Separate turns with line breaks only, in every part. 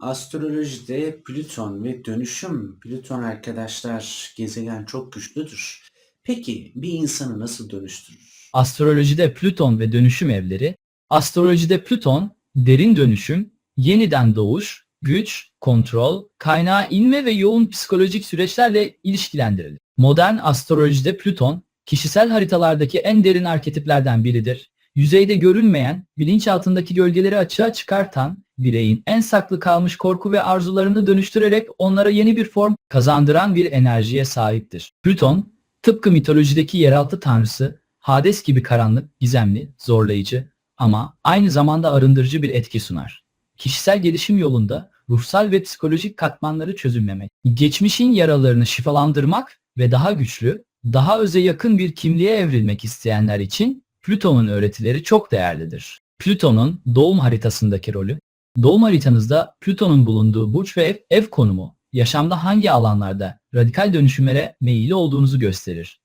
Astrolojide Plüton ve dönüşüm. Plüton arkadaşlar gezegen çok güçlüdür. Peki bir insanı nasıl dönüştürür?
Astrolojide Plüton ve dönüşüm evleri, astrolojide Plüton, derin dönüşüm, yeniden doğuş, güç, kontrol, kaynağa inme ve yoğun psikolojik süreçlerle ilişkilendirilir. Modern astrolojide Plüton, kişisel haritalardaki en derin arketiplerden biridir. Yüzeyde görünmeyen, bilinçaltındaki gölgeleri açığa çıkartan, bireyin en saklı kalmış korku ve arzularını dönüştürerek onlara yeni bir form kazandıran bir enerjiye sahiptir. Plüton, tıpkı mitolojideki yeraltı tanrısı, Hades gibi karanlık, gizemli, zorlayıcı ama aynı zamanda arındırıcı bir etki sunar. Kişisel gelişim yolunda ruhsal ve psikolojik katmanları çözümlemek, geçmişin yaralarını şifalandırmak ve daha güçlü, daha öze yakın bir kimliğe evrilmek isteyenler için Plüton'un öğretileri çok değerlidir. Plüton'un doğum haritasındaki rolü, doğum haritanızda Plüton'un bulunduğu burç ve ev, ev konumu, yaşamda hangi alanlarda radikal dönüşümlere meyilli olduğunuzu gösterir.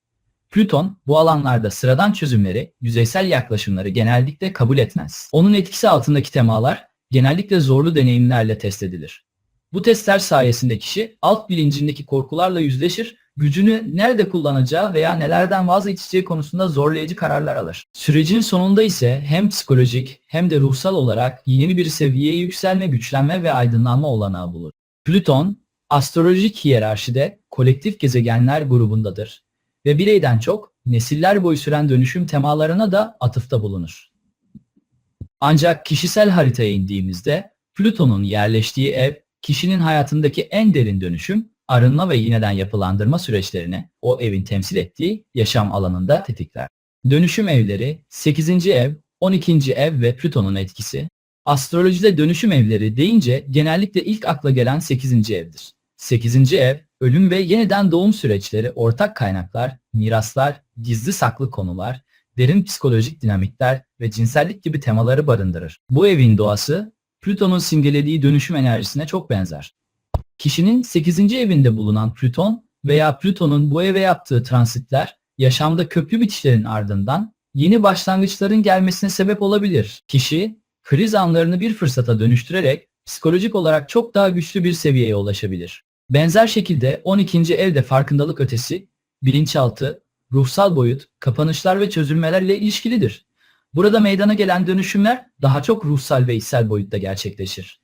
Plüton bu alanlarda sıradan çözümleri, yüzeysel yaklaşımları genellikle kabul etmez. Onun etkisi altındaki temalar genellikle zorlu deneyimlerle test edilir. Bu testler sayesinde kişi alt bilincindeki korkularla yüzleşir, gücünü nerede kullanacağı veya nelerden vazgeçeceği konusunda zorlayıcı kararlar alır. Sürecin sonunda ise hem psikolojik hem de ruhsal olarak yeni bir seviyeye yükselme, güçlenme ve aydınlanma olanağı bulur. Plüton, astrolojik hiyerarşide kolektif gezegenler grubundadır ve bireyden çok nesiller boyu süren dönüşüm temalarına da atıfta bulunur. Ancak kişisel haritaya indiğimizde Plüton'un yerleştiği ev kişinin hayatındaki en derin dönüşüm, arınma ve yeniden yapılandırma süreçlerini o evin temsil ettiği yaşam alanında tetikler. Dönüşüm evleri 8. ev, 12. ev ve Plüton'un etkisi. Astrolojide dönüşüm evleri deyince genellikle ilk akla gelen 8. evdir. 8. ev, ölüm ve yeniden doğum süreçleri, ortak kaynaklar, miraslar, gizli saklı konular, derin psikolojik dinamikler ve cinsellik gibi temaları barındırır. Bu evin doğası Plüton'un simgelediği dönüşüm enerjisine çok benzer. Kişinin 8. evinde bulunan Plüton veya Plüton'un bu eve yaptığı transitler yaşamda köklü bitişlerin ardından yeni başlangıçların gelmesine sebep olabilir. Kişi kriz anlarını bir fırsata dönüştürerek psikolojik olarak çok daha güçlü bir seviyeye ulaşabilir. Benzer şekilde 12. evde farkındalık ötesi, bilinçaltı, ruhsal boyut, kapanışlar ve çözülmelerle ilişkilidir. Burada meydana gelen dönüşümler daha çok ruhsal ve içsel boyutta gerçekleşir.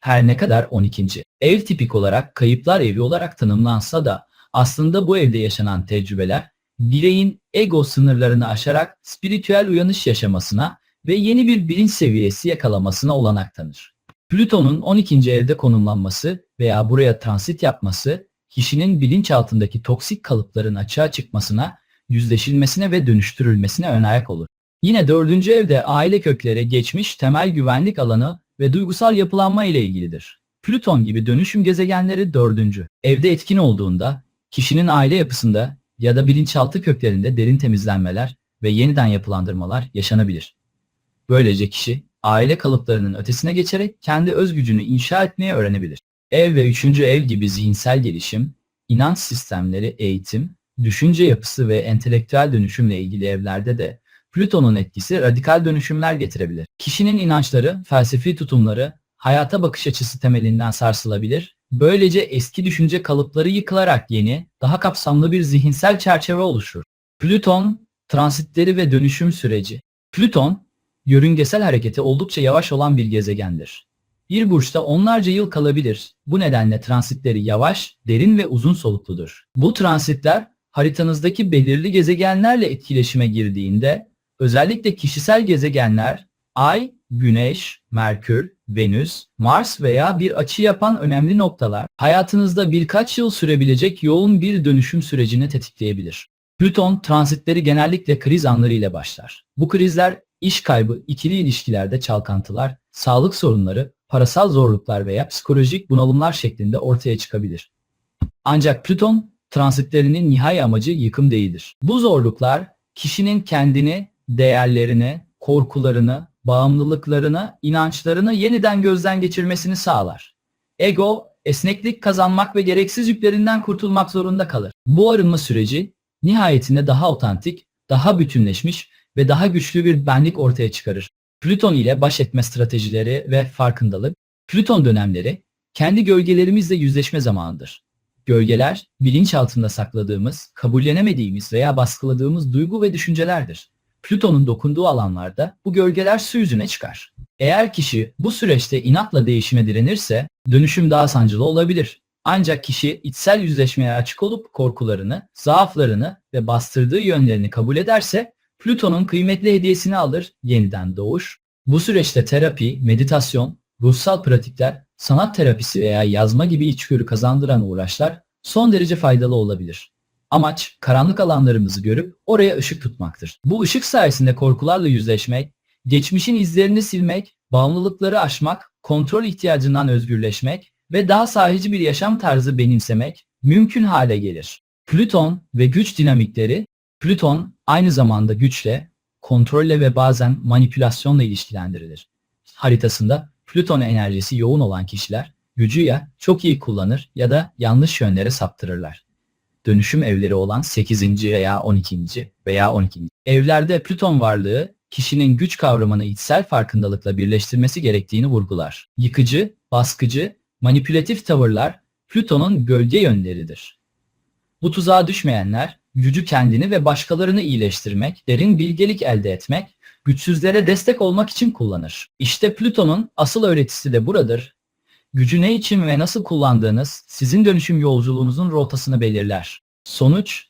Her ne kadar 12. ev tipik olarak kayıplar evi olarak tanımlansa da aslında bu evde yaşanan tecrübeler bireyin ego sınırlarını aşarak spiritüel uyanış yaşamasına ve yeni bir bilinç seviyesi yakalamasına olanak tanır. Plüton'un 12. evde konumlanması veya buraya transit yapması kişinin bilinçaltındaki toksik kalıpların açığa çıkmasına, yüzleşilmesine ve dönüştürülmesine ön ayak olur. Yine dördüncü evde aile kökleri, geçmiş, temel güvenlik alanı ve duygusal yapılanma ile ilgilidir. Plüton gibi dönüşüm gezegenleri dördüncü. Evde etkin olduğunda kişinin aile yapısında ya da bilinçaltı köklerinde derin temizlenmeler ve yeniden yapılandırmalar yaşanabilir. Böylece kişi aile kalıplarının ötesine geçerek kendi öz gücünü inşa etmeye öğrenebilir. Ev ve üçüncü ev gibi zihinsel gelişim, inanç sistemleri, eğitim, düşünce yapısı ve entelektüel dönüşümle ilgili evlerde de Plüton'un etkisi radikal dönüşümler getirebilir. Kişinin inançları, felsefi tutumları, hayata bakış açısı temelinden sarsılabilir. Böylece eski düşünce kalıpları yıkılarak yeni, daha kapsamlı bir zihinsel çerçeve oluşur. Plüton, transitleri ve dönüşüm süreci. Plüton, yörüngesel hareketi oldukça yavaş olan bir gezegendir. Bir burçta onlarca yıl kalabilir. Bu nedenle transitleri yavaş, derin ve uzun solukludur. Bu transitler haritanızdaki belirli gezegenlerle etkileşime girdiğinde özellikle kişisel gezegenler Ay, Güneş, Merkür, Venüs, Mars veya bir açı yapan önemli noktalar hayatınızda birkaç yıl sürebilecek yoğun bir dönüşüm sürecini tetikleyebilir. Plüton transitleri genellikle kriz anları ile başlar. Bu krizler iş kaybı, ikili ilişkilerde çalkantılar, sağlık sorunları, parasal zorluklar veya psikolojik bunalımlar şeklinde ortaya çıkabilir. Ancak Plüton transitlerinin nihai amacı yıkım değildir. Bu zorluklar kişinin kendini, değerlerini, korkularını, bağımlılıklarını, inançlarını yeniden gözden geçirmesini sağlar. Ego, esneklik kazanmak ve gereksiz yüklerinden kurtulmak zorunda kalır. Bu arınma süreci nihayetinde daha otantik, daha bütünleşmiş ve daha güçlü bir benlik ortaya çıkarır. Plüton ile baş etme stratejileri ve farkındalık, Plüton dönemleri kendi gölgelerimizle yüzleşme zamanıdır. Gölgeler, bilinç altında sakladığımız, kabullenemediğimiz veya baskıladığımız duygu ve düşüncelerdir. Plüton'un dokunduğu alanlarda bu gölgeler su yüzüne çıkar. Eğer kişi bu süreçte inatla değişime direnirse dönüşüm daha sancılı olabilir. Ancak kişi içsel yüzleşmeye açık olup korkularını, zaaflarını ve bastırdığı yönlerini kabul ederse Plüton'un kıymetli hediyesini alır, yeniden doğuş. Bu süreçte terapi, meditasyon, ruhsal pratikler, sanat terapisi veya yazma gibi içgörü kazandıran uğraşlar son derece faydalı olabilir. Amaç karanlık alanlarımızı görüp oraya ışık tutmaktır. Bu ışık sayesinde korkularla yüzleşmek, geçmişin izlerini silmek, bağımlılıkları aşmak, kontrol ihtiyacından özgürleşmek ve daha sahici bir yaşam tarzı benimsemek mümkün hale gelir. Plüton ve güç dinamikleri, Plüton aynı zamanda güçle, kontrolle ve bazen manipülasyonla ilişkilendirilir. Haritasında Plüton enerjisi yoğun olan kişiler gücü ya çok iyi kullanır ya da yanlış yönlere saptırırlar. Dönüşüm evleri olan 8. veya 12. veya 12. evlerde Plüton varlığı kişinin güç kavramını içsel farkındalıkla birleştirmesi gerektiğini vurgular. Yıkıcı, baskıcı, manipülatif tavırlar Plüton'un gölge yönleridir. Bu tuzağa düşmeyenler gücü kendini ve başkalarını iyileştirmek, derin bilgelik elde etmek, güçsüzlere destek olmak için kullanır. İşte Plüton'un asıl öğretisi de buradır. Gücü ne için ve nasıl kullandığınız sizin dönüşüm yolculuğunuzun rotasını belirler. Sonuç,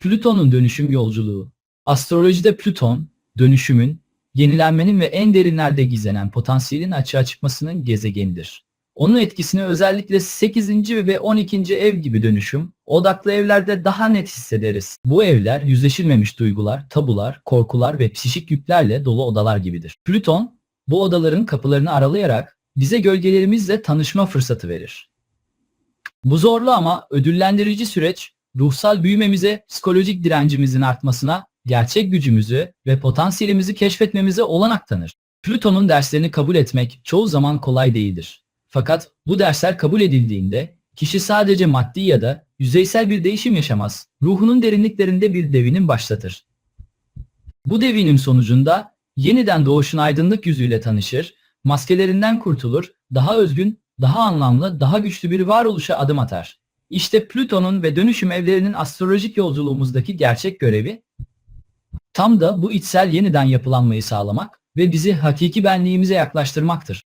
Plüton'un dönüşüm yolculuğu. Astrolojide Plüton, dönüşümün, yenilenmenin ve en derinlerde gizlenen potansiyelin açığa çıkmasının gezegenidir. Onun etkisini özellikle 8. ve 12. ev gibi dönüşüm, odaklı evlerde daha net hissederiz. Bu evler yüzleşilmemiş duygular, tabular, korkular ve psişik yüklerle dolu odalar gibidir. Plüton, bu odaların kapılarını aralayarak bize gölgelerimizle tanışma fırsatı verir. Bu zorlu ama ödüllendirici süreç, ruhsal büyümemize, psikolojik direncimizin artmasına, gerçek gücümüzü ve potansiyelimizi keşfetmemize olanak tanır. Plüton'un derslerini kabul etmek çoğu zaman kolay değildir. Fakat bu dersler kabul edildiğinde kişi sadece maddi ya da yüzeysel bir değişim yaşamaz. Ruhunun derinliklerinde bir devinim başlatır. Bu devinim sonucunda yeniden doğuşun aydınlık yüzüyle tanışır, maskelerinden kurtulur, daha özgün, daha anlamlı, daha güçlü bir varoluşa adım atar. İşte Plüton'un ve dönüşüm evlerinin astrolojik yolculuğumuzdaki gerçek görevi tam da bu içsel yeniden yapılanmayı sağlamak ve bizi hakiki benliğimize yaklaştırmaktır.